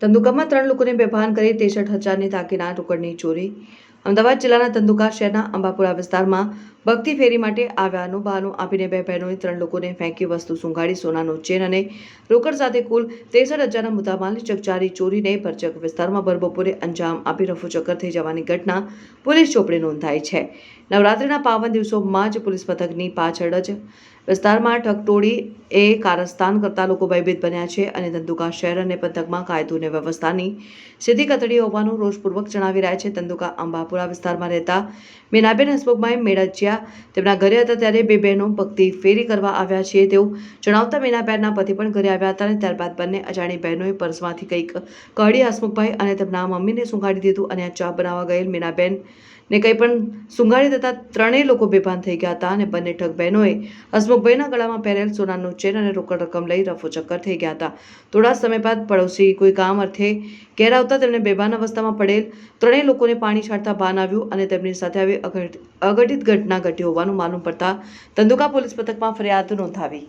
ધંધુકામાં ત્રણ લોકોને બેભાન કરી ત્રેસઠ હજારની તાકીના રોકડની ચોરી. અમદાવાદ જિલ્લાના ધંધુકા શહેરના અંબાપુરા વિસ્તારમાં ભક્તિ ફેરી માટે આવ્યાનું બહાનું આપીને બે બહેનોએ ત્રણ લોકોને ફેંકી વસ્તુ સુંઘાડી, સોનાનો ચેન અને રોકડ સાથે કુલ ત્રેસઠ હજારના મુદ્દામાલની ચકચારી ચોરીને ભરચક વિસ્તારમાં ભરબપોરે અંજામ આપી રફુચક્કર થઈ જવાની ઘટના પોલીસ ચોપડે નોંધાઈ છે. નવરાત્રિના પાવન દિવસોમાં જ પોલીસ મથકની પાછળ જ વિસ્તારમાં ઠગટોળી એ કારસ્તાન કરતા લોકો ભયભીત બન્યા છે અને ધંધુકા શહેર અને પંથકમાં કાયદો અને વ્યવસ્થાની સીધી કતડી હોવાનું રોષપૂર્વક જણાવી રહ્યા છે. ધંધુકા અંબાપુરા વિસ્તારમાં રહેતા મીનાબેન હસમુખભાઈ મેળજિયા તેમના ઘરે હતા ત્યારે બે બહેનો ભક્તિ ફેરી કરવા આવ્યા છે તેવું જણાવતા મીનાબેનના પતિ પણ ઘરે આવ્યા હતા અને ત્યારબાદ બંને અજાણી બહેનોએ પર્સમાંથી કંઈક કાઢી હસમુખભાઈ અને તેમના મમ્મીને સુંઘાડી દીધું અને ચા બનાવવા ગયેલ મીનાબેન ને કંઈ પણ સુંઘાડી દેતા ત્રણેય લોકો બેભાન થઈ ગયા હતા અને બંને ઠગ બહેનોએ હસમુખભાઈના ગળામાં પહેરેલ સોનાનું ચેન અને રોકડ રકમ લઈ રફો ચક્કર થઈ ગયા હતા. થોડા સમય બાદ પડોશી કોઈ કામ અર્થે ઘેર આવતા તેમને બેભાન અવસ્થામાં પડેલ ત્રણેય લોકોને પાણી છાંટતા ભાન આવ્યું અને તેમની સાથે આવી અઘટ- અઘટિત ઘટના ઘટી હોવાનું માલુમ પડતા ધંધુકા પોલીસ મથકમાં ફરિયાદ નોંધાવી.